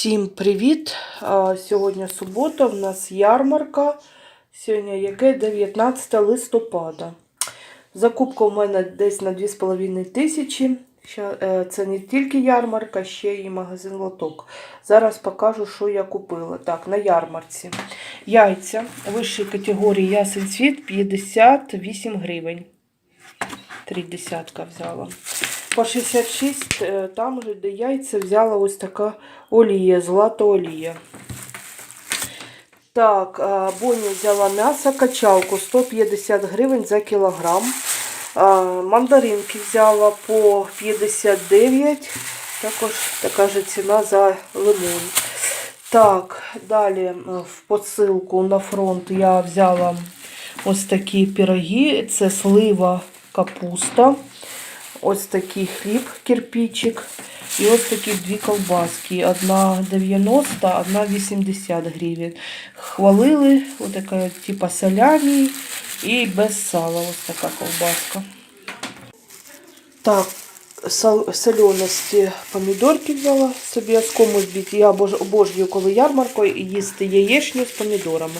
Всім привіт! Сьогодні субота, в нас ярмарка. Сьогодні яке 19 листопада. Закупка у мене десь на 2,5 тисячі. Е, Це не тільки ярмарка, ще й магазин лоток. Зараз покажу, що я купила. Так, на ярмарці. Яйця вищої категорії ясен світ 58 гривень. Три десятка взяла. По 66 е, там же, де яйця, взяла ось така олія, злата олія. Так, а, Боні взяла м'ясо, качалку 150 гривень за кілограм. Мандаринки взяла по 59. Також така ж ціна за лимон. Так, далі в посилку на фронт я взяла ось такі пироги. Це слива, капуста. Ось такий хліб, кирпичик. І ось такі дві колбаски. Одна 90, одна 80 гривень. Хвалили, ось така, типа салямі і без сала. Ось така колбаска. Так, соленості помідорки взяла собі оскому збити. Я обожнюю, коли ярмаркою їсти яєчню з помідорами.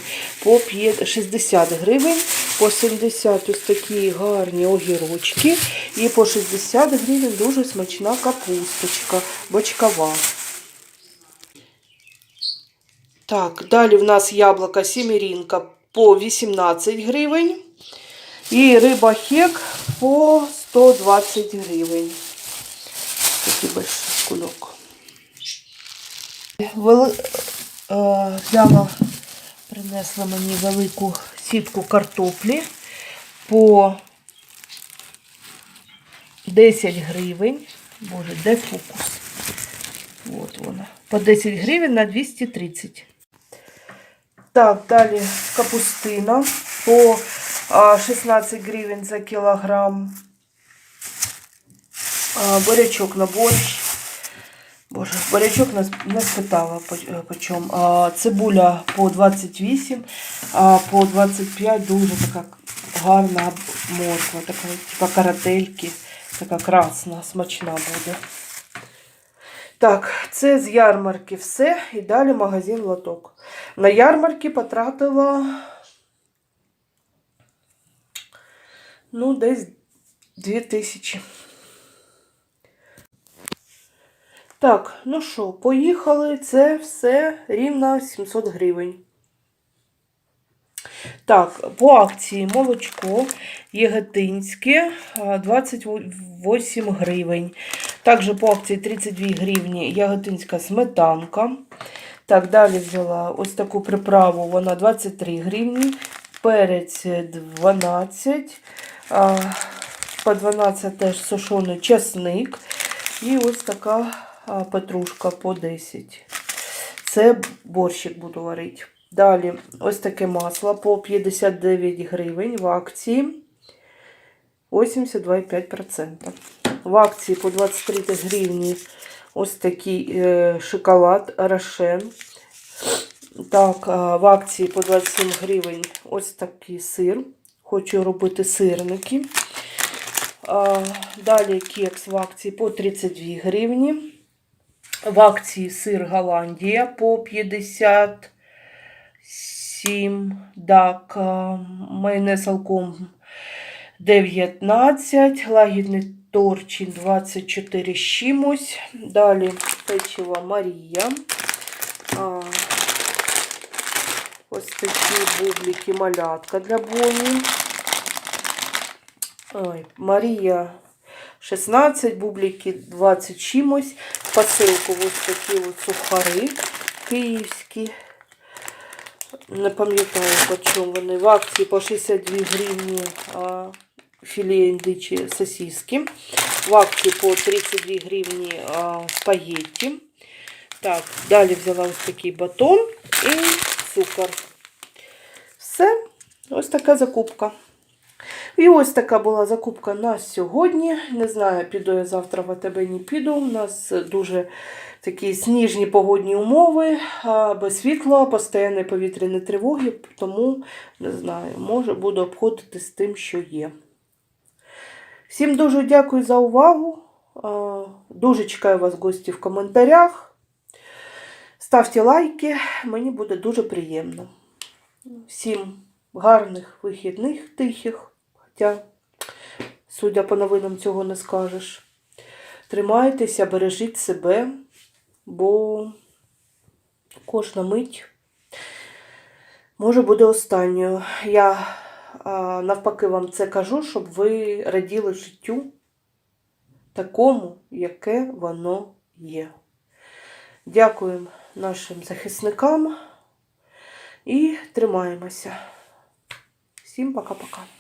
По 60 гривень, по 70 ось такі гарні огірочки. І по 60 гривень дуже смачна капусточка, бочкова. Так, далі в нас яблука сімірінка по 18 гривень. І риба хек по 120 гривень. Такий большой кульок. Вели... е, Взяла, принесла мені велику сітку картоплі по 10 гривень. Боже, де фокус? От вона. По 10 гривень на 230. Так, далі капустина по 16 гривень за кілограм. А, Бурячок на борщ. Боже, бурячок не, не спитала по, е, по чому. Цибуля по 28, а по 25 дуже така гарна морква, така, така карательки, така красна, смачна буде. Так, це з ярмарки все. І далі магазин лоток. На ярмарки потратила ну, десь 2000. Так, ну що, поїхали. Це все рівно 700 гривень. Так, по акції молочко єгетинське 28 гривень. Також по акції 32 гривні яготинська сметанка. Так, далі взяла ось таку приправу, вона 23 гривні, перець 12, а, по 12 теж сушений чесник. І ось така петрушка по 10. Це борщик буду варити. Далі ось таке масло по 59 гривень в акції 82,5%. В акції по 23 гривні ось такий е, шоколад Рошен. Так, в акції по 27 гривень ось такий сир. Хочу робити сирники. Далі кекс в акції по 32 гривні. В акції сир Голландія по 57. Так, майонез алком 19, лагідний торчин 24 з чимось. Далі печиво Марія. А, ось такі бублики малятка для Боні. Ой, Марія 16, бублики 20 чимось. Посилку ось такі от сухари київські. Не пам'ятаю, по чому вони. В акції по 62 гривні філе індичі сосиски. В акції по 32 гривні спагетті. Так, далі взяла ось такий батон і цукор. Все, ось така закупка. І ось така була закупка на сьогодні. Не знаю, піду я завтра в АТБ, не піду. У нас дуже такі сніжні погодні умови, без світла, постійні повітряні тривоги, тому не знаю, може буду обходити з тим, що є. Всім дуже дякую за увагу. Дуже чекаю вас гості в коментарях. Ставте лайки, мені буде дуже приємно. Всім гарних вихідних тихих. Хоча, судя по новинам, цього не скажеш. Тримайтеся, бережіть себе, бо кожна мить може буде останньою. Я навпаки вам це кажу, щоб ви раділи життю такому, яке воно є. Дякуємо нашим захисникам і тримаємося. Всім пока-пока.